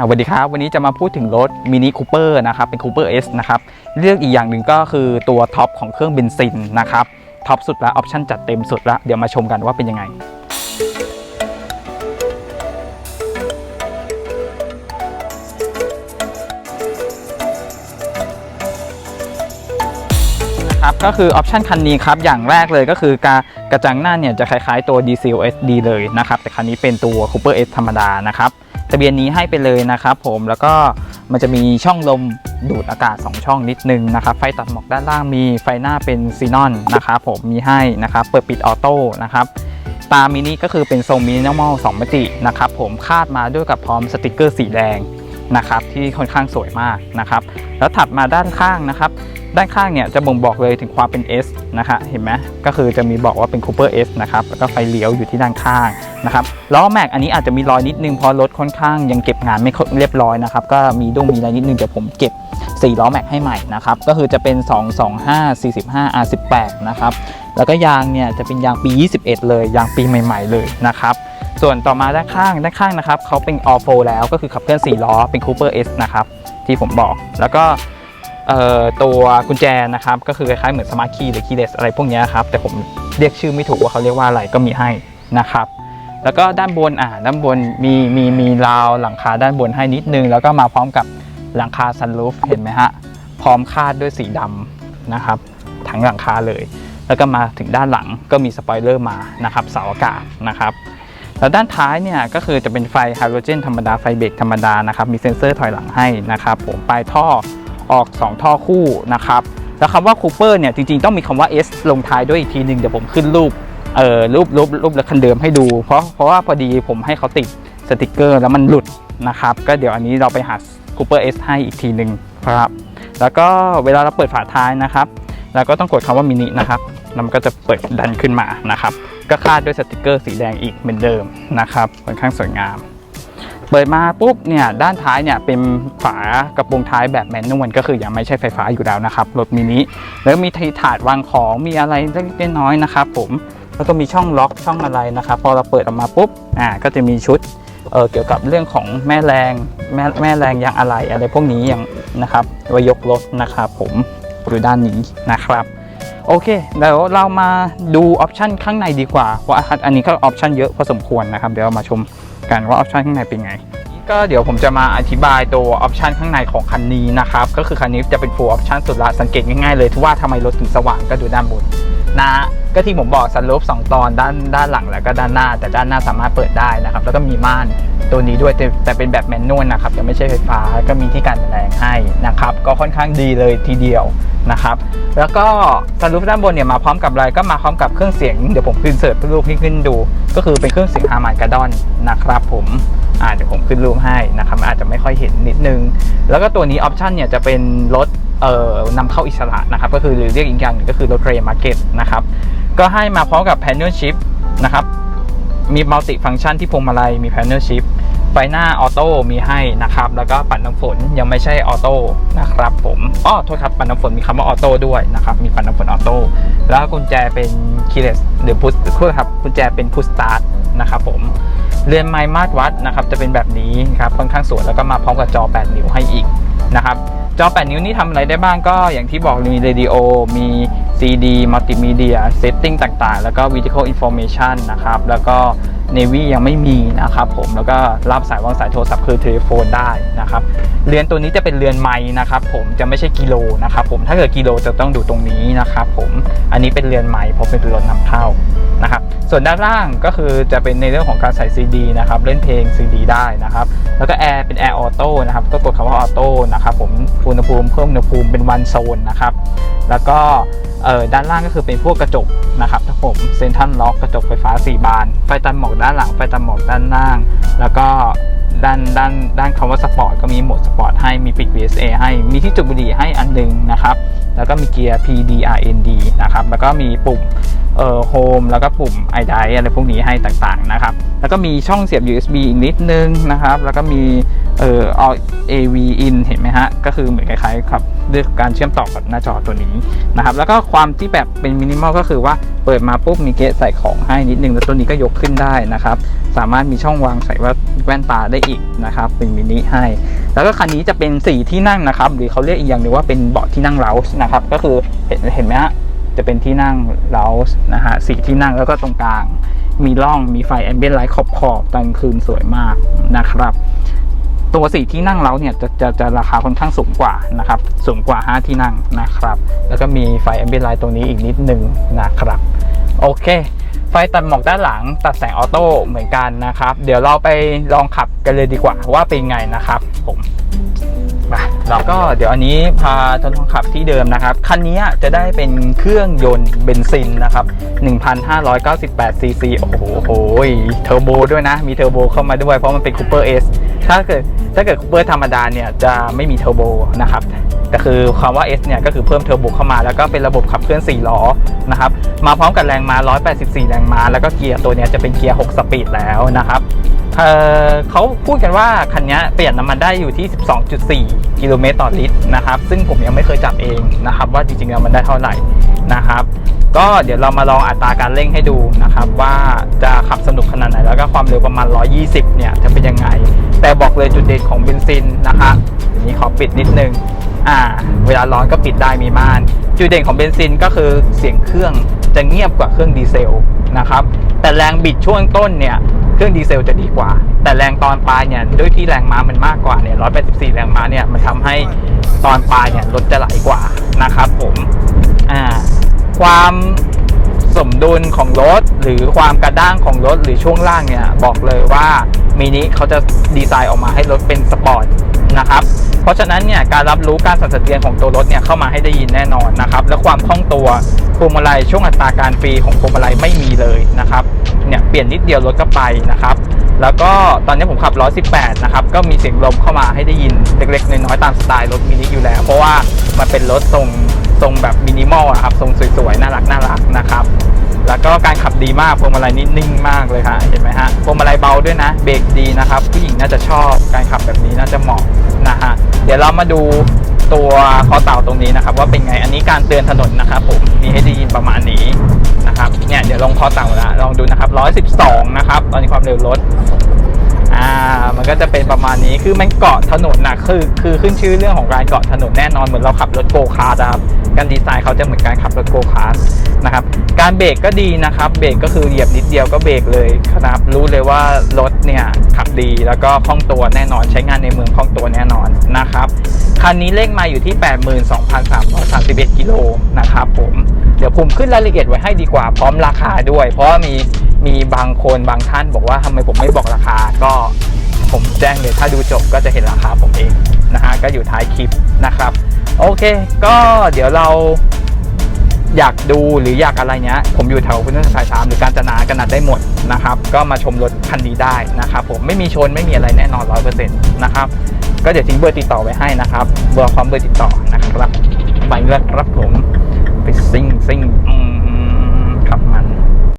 สวัสดีครับ วันนี้จะมาพูดถึงรถมินิคูเปอร์นะครับเป็นคูเปอร์ S นะครับเลือกอีกอย่างหนึ่งก็คือตัวท็อปของเครื่องเบนซินนะครับท็อปสุดแล้วออปชั่นจัดเต็มสุดแล้วเดี๋ยวมาชมกันว่าเป็นยังไงครับก็คือออปชันคันนี้ครับอย่างแรกเลยก็คือกากระจังหน้าเนี่ยจะคล้ายๆตัว DCOSD เลยนะครับแต่คันนี้เป็นตัว Cooper S ธรรมดานะครับ ทะเบียนนี้ให้ไปเลยนะครับผมแล้วก็มันจะมีช่องลมดูดอากาศ 2 ช่องนิดนึงนะครับ ไฟตัดหมอกด้านล่างมีไฟหน้าเป็นซีนอนนะครับผมมีให้นะครับ เปิดปิดออโต้นะครับตามินิก็คือเป็นทรงมินิมอล2มิตินะครับผมคาดมาด้วยกับพร้อมสติกเกอร์สีแดงนะครับที่ค่อนข้างสวยมากนะครับ แล้วถัดมาด้านข้างนะครับ ด้านข้างเนี่ยจะบ่งบอกเลยถึงความเป็น S นะคะเห็นไหมก็คือจะมีบอกว่าเป็น Cooper S นะครับแล้วก็ไฟเลี้ยวอยู่ที่ด้านข้างนะครับล้อแม็กอันนี้อาจจะมีรอยนิดนึงเพราะรถค่อนข้างยังเก็บงานไม่เรียบร้อยนะครับก็มีดุ้งมีอะไรนิดนึงเดี๋ยวผมเก็บ4ล้อแม็กให้ใหม่นะครับก็คือจะเป็น 225 45 R18 นะครับแล้วก็ยางเนี่ยจะเป็นยางปี 21 เลยยางปีใหม่ ๆ เลยนะครับส่วนต่อมาด้านข้างด้านข้างนะครับเขาเป็น All 4แล้วก็คือขับเคลื่อน4ล้อเป็น Cooper S นะครับที่ผมบอกแล้วก็ ตัวกุญแจนะครับก็คือคล้ายๆเหมือนสมาร์ทคีย์หรือคีย์เลสอะไรพวกนี้ครับแต่ผมเรียกชื่อไม่ถูกว่าเขาเรียกว่าอะไรก็มีให้นะครับแล้วก็ด้านบนอ่าด้านบนมีมีมีราวหลังคาด้านบนให้นิดนึง แล้วก็มาพร้อมกับหลังคาซันรูฟเห็นไหมฮะพร้อมคาดด้วยสีดำนะครับทั้งหลังคาเลย แล้วก็มาถึงด้านหลังก็มีสปอยเลอร์มานะครับเสาอากาศนะครับแล้วด้านท้ายเนี่ยก็คือจะเป็นไฟไฮโดรเจนธรรมดาไฟเบรกธรรมดานะครับมีเซ็นเซอร์ถอยหลังให้นะครับผมปลายท่อ ออก 2 ท่อคู่นะครับแล้วคำว่าคูเปอร์เนี่ยจริงๆต้องมีคำว่า S ลงท้ายด้วยอีกทีหนึ่งเดี๋ยวผมขึ้นรูปเอ่อรูปรูปรูปรถคันเดิมให้ดู เพราะเพราะว่าพอดีผมให้เขาติดสติกเกอร์แล้วมันหลุดนะครับก็เดี๋ยวอันนี้เราไปหาคูเปอร์ S ให้อีกทีหนึ่งครับแล้วก็เวลาเราเปิดฝาท้ายนะครับเราก็ต้องกดคำว่ามินินะครับแล้วมันก็จะเปิดดันขึ้นมานะครับก็คาดด้วยสติกเกอร์สีแดงอีกเหมือนเดิมนะครับค่อนข้างสวยงาม เปิดมาปุ๊บเนี่ยด้านท้ายเนี่ยเป็นฝากระโปรงท้ายแบบแมนนวลก็คือยังไม่ใช่ไฟฟ้าอยู่แล้วนะครับรถมินิแล้วมีทีถาดวางของมีอะไรเล็กน้อยนะครับผมแล้วก็มีช่องล็อกช่องอะไรนะครับพอเราเปิดออกมาปุ๊บอ่าก็จะมีชุดเออเกี่ยวกับเรื่องของแม่แรงแม่แม่แรงยางอะไรอะไรพวกนี้อย่างนะครับไว้ยกรถนะครับผมอยู่ด้านนี้นะครับโอเคเดี๋ยวเรามาดูออปชันข้างในดีกว่าว่าอันนี้ก็ออปชันเยอะพอสมควรนะครับ เดี๋ยวเรามาชม กันว่าออปชันข้างในเป็นไง ก็เดี๋ยวผมจะมาอธิบายตัวออปชันข้างในของคันนี้นะครับ ก็คือคันนี้จะเป็น full option สุดละสังเกตง่ายๆเลยที่ว่าทำไมรถถึงสว่างก็ดูด้านบนนะก็ที่ผมบอกซันรูฟสองตอนด้านด้านหลังแล้วก็ด้านหน้า แต่ด้านหน้าสามารถเปิดได้นะครับ แล้วก็มีม่านตัวนี้ด้วยแต่แต่เป็นแบบแมนนวลนะครับยังไม่ใช่ไฟฟ้าก็มีที่กันแรงให้นะครับ ก็ค่อนข้างดีเลยทีเดียวนะครับ แล้วก็ซันรูฟด้านบนเนี่ยมาพร้อมกับอะไรก็มาพร้อมกับเครื่องเสียงเดี๋ยวผมขึ้นเสิร์ชรูปให้ขึ้นดู ก็คือเป็นเครื่องเสียงฮาร์มันกาดอนนะครับผม อ่าเดี๋ยวผมขึ้นรูปให้นะครับอาจจะไม่ค่อยเห็นนิดนึง แล้วก็ตัวนี้ออปชันเนี่ยจะเป็นรถเอ่อนำเข้าอิสระนะครับ ก็คือหรือเรียกอีกอย่างหนึ่งก็คือรถเกรย์มาร์เก็ตนะครับ ก็ให้มาพร้อมกับ Panel Shift นะครับ มีมัลติฟัง c t ชันที่พวงมาลัยมี Panel Shift ไฟหน้าออโต้มีให้นะครับ แล้วก็ปัดน้ำฝนยังไม่ใช่ออโต้นะครับผมอ้อโทษครับปัดน้ำฝนมีคำว่าออโต้ด้วยนะครับ มีปัดน้ำฝนออโต้แล้วกุญแจเป็นคีย์เลสหรือพุชครับกุญแจเป็นพุชสตาร์ทนะครับผม เรือนไม้มาตรวัดนะครับจะเป็นแบบนี้ครับค่อนข้างสวยแล้วก็มาพร้อมกับจอ 8 นิ้วให้อีกนะครับจอ 8 นิ้วนี่ทำอะไรได้บ้างก็อย่างที่บอกมีเรดิโอมี CD มัลติมีเดียเซตติ้งต่างๆ แล้วก็ Video Information นะครับแล้วก็ Navy ยังไม่มีนะครับผมแล้วก็รับสายวางสายโทรศัพท์คือเทเลโฟนได้นะครับเรือนตัวนี้จะเป็นเรือนไม้นะครับผมจะไม่ใช่กิโลนะครับผมถ้าเกิดกิโลจะต้องดูตรงนี้นะครับผมอันนี้เป็นเรือนไม้เพราะเป็นรถนำเข้า นะครับส่วนด้านล่างก็คือจะเป็นในเรื่องของการใส่ CD นะครับเล่นเพลง CD ได้นะครับแล้วก็แอร์เป็นแอร์ออโต้นะครับก็กดคำว่าออโต้นะครับผมอุณหภูมิเพิ่มอุณหภูมิเป็นวันโซนนะครับแล้วก็เออด้านล่างก็คือเป็นพวกกระจกนะครับถ้าผมเซนทันล็อกกระจกไฟฟ้า 4 บาน ไฟตันหมอกด้านหลังไฟตันหมอกด้านล่าง แล้วก็ ด้านด้านด้านคำว่าสปอร์ตก็มีโหมดสปอร์ตให้มีปิด VSA ให้มีที่จุดบุหรี่ให้อันหนึงนะครับแล้วก็มีเกียร์ PDRND นะครับแล้วก็มีปุ่มเอ่อโฮมแล้วก็ปุ่ม i d i อะไรพวกนี้ให้ต่างๆนะครับแล้วก็มีช่องเสียบ USB อีกนิดนึงนะครับแล้วก็มี เอ่อา AV in เห็นไหมฮะ ก็คือเหมือนคล้ายๆครับด้วยการเชื่อมต่อกับหน้าจอตัวนี้นะครับ แล้วก็ความที่แบบเป็นมินิมอลก็คือว่าเปิดมาปุ๊บมีเกสใส่ของให้นิดนึง แล้วตัวนี้ก็ยกขึ้นได้นะครับ สามารถมีช่องวางใส่ว่าแว่นตาได้อีกนะครับ เป็นมินิให้ แล้วก็คันนี้จะเป็นสีที่นั่งนะครับ หรือเขาเรียกอีกอย่างหนึ่งว่าเป็นเบาะที่นั่งเลาส์นะครับ ก็คือเห็นเห็นไหมฮะ จะเป็นที่นั่งเลาส์นะฮะสีที่นั่งแล้วก็ตรงกลาง มีร่อง มีไฟแอมเบียนไลท์ขอบขอบๆตอนคืนสวยมากนะครับ ตัวสี่ที่นั่งเราเนี่ยจะจะจะราคาค่อนข้างสูงกว่านะครับสูงกว่า 5 ที่นั่งนะครับ แล้วก็มีไฟแอมเบียนไลท์ตัวนี้อีกนิดหนึ่งนะครับโอเคไฟตัดหมอกด้านหลังตัดแสงออโต้เหมือนกันนะครับ เดี๋ยวเราไปลองขับกันเลยดีกว่าว่าเป็นไงนะครับ ผมมาเราก็เดี๋ยวอันนี้พาทดลองขับที่เดิมนะครับ คันนี้จะได้เป็นเครื่องยนต์เบนซินนะครับ 1,598ซีซีโอ้โหเทอร์โบด้วยนะ มีเทอร์โบเข้ามาด้วยเพราะมันเป็นคูเปอร์เอส ถ้าเกิดถ้าเกิดคูเปอร์ธรรมดาเนี่ยจะไม่มีเทอร์โบนะครับแต่คือคำว่า S เนี่ยก็คือเพิ่มเทอร์โบเข้ามา แล้วก็เป็นระบบขับเคลื่อน 4 ล้อนะครับมาพร้อมกับแรงม้า 184 แรงม้า แล้วก็เกียร์ตัวเนี้ยจะเป็นเกียร์ 6 สปีดแล้วนะครับ เออเขาพูดกันว่าคันนี้ยประหยัดน้ำมันได้อยู่ที่ 12.4 กิโลเมตรต่อลิตรนะครับ ซึ่งผมยังไม่เคยจับเองนะครับ ว่าจริงๆแล้วมันได้เท่าไหร่นะครับ ก็เดี๋ยวเรามาลองอัตราการเร่งให้ดูนะครับว่าจะขับสนุกขนาดไหน แล้วก็ความเร็วประมาณ 120 เนี่ยจะเป็นยังไง แต่บอกเลยจุดเด่นของเบนซินนะครับอันนี้ขอปิดนิดนึงอ่าเวลาร้อนก็ปิดได้มีม่าน จุดเด่นของเบนซินก็คือเสียงเครื่องจะเงียบกว่าเครื่องดีเซลนะครับแต่แรงบิดช่วงต้นเนี่ย เครื่องดีเซลจะดีกว่า แต่แรงตอนปลายเนี่ยด้วยที่แรงม้ามันมากกว่าเนี่ย184 แรงม้าเนี่ยมันทำให้ตอนปลายเนี่ยรถจะไหลกว่านะครับผมอ่าความสมดุลของรถ หรือความกระด้างของรถหรือช่วงล่างเนี่ยบอกเลยว่ามินิเขาจะดีไซน์ออกมาให้รถเป็นสปอร์ตนะครับเพราะฉะนั้นเนี่ยการรับรู้การสั่นสะเทือนของตัวรถเนี่ยเข้ามาให้ได้ยินแน่นอนนะครับและความคล่องตัวพวงมาลัยช่วงอัตราการฟรีของพวงมาลัยไม่มีเลยนะครับ เนี่ยเปลี่ยนนิดเดียวรถก็ไปนะครับแล้วก็ตอนนี้ผมขับ 118 นะครับ ก็มีเสียงลมเข้ามาให้ได้ยินเล็กๆ น้อยๆ ตามสไตล์รถมินิอยู่แล้ว เพราะว่ามันเป็นรถทรงทรงแบบมินิมอลอะครับ ทรงสวยๆ น่ารักน่ารักนะครับ แล้วก็การขับดีมากพวงมาลัยนี่นิ่งมากเลยค่ะเห็นไหมฮะพวงมาลัยเบาด้วยนะเบรกดีนะครับ ผู้หญิงน่าจะชอบการขับแบบนี้น่าจะเหมาะนะฮะเดี๋ยวเรามาดูตัวคอเต่าตรงนี้นะครับ ว่าเป็นไงอันนี้การเตือนถนนนะครับผมมีให้ได้ยินประมาณนี้ เนี่ยเดี๋ยวลงคอเต่าละลองดูนะครับ 112 นะครับ ตอนนี้ความเร็วรถอ่ามันก็จะเป็นประมาณนี้คือมันเกาะถนนนะคือ คือขึ้นชื่อเรื่องของการเกาะถนนแน่นอนเหมือนเราขับรถโกคาร์ทนะครับการดีไซน์เขาจะเหมือนการขับรถโกคาร์ทนะครับ การเบรกก็ดีนะครับ เบรกก็คือเหยียบนิดเดียวก็เบรกเลยนะครับรู้เลยว่ารถเนี่ยขับดีแล้วก็คล่องตัวแน่นอนใช้งานในเมืองคล่องตัวแน่นอนนะครับคันนี้เลขมาอยู่ที่ 82,331กิโลนะครับผม เดี๋ยวผมขึ้นรายละเอียดไว้ให้ดีกว่าพร้อมราคาด้วย เพราะว่ามีมีบางคนบางท่านบอกว่าทำไมผมไม่บอกราคา ก็ผมแจ้งเลยถ้าดูจบก็จะเห็นราคาผมเองนะฮะก็อยู่ท้ายคลิปนะครับ โอเค ก็เดี๋ยวเราอยากดูหรืออยากอะไรเนี้ย ผมอยู่แถวพุทธสายสามหรือการจนากันนัดได้หมดนะครับ ก็มาชมรถคันนี้ได้นะครับ ผมไม่มีชนไม่มีอะไรแน่นอนร้อยเปอร์เซ็นต์นะครับ ก็เดี๋ยวทิ้งเบอร์ติดต่อไว้ให้นะครับเบอร์ความเบอร์ติดต่อนะครับไปเลยครับผมไปซิ่ง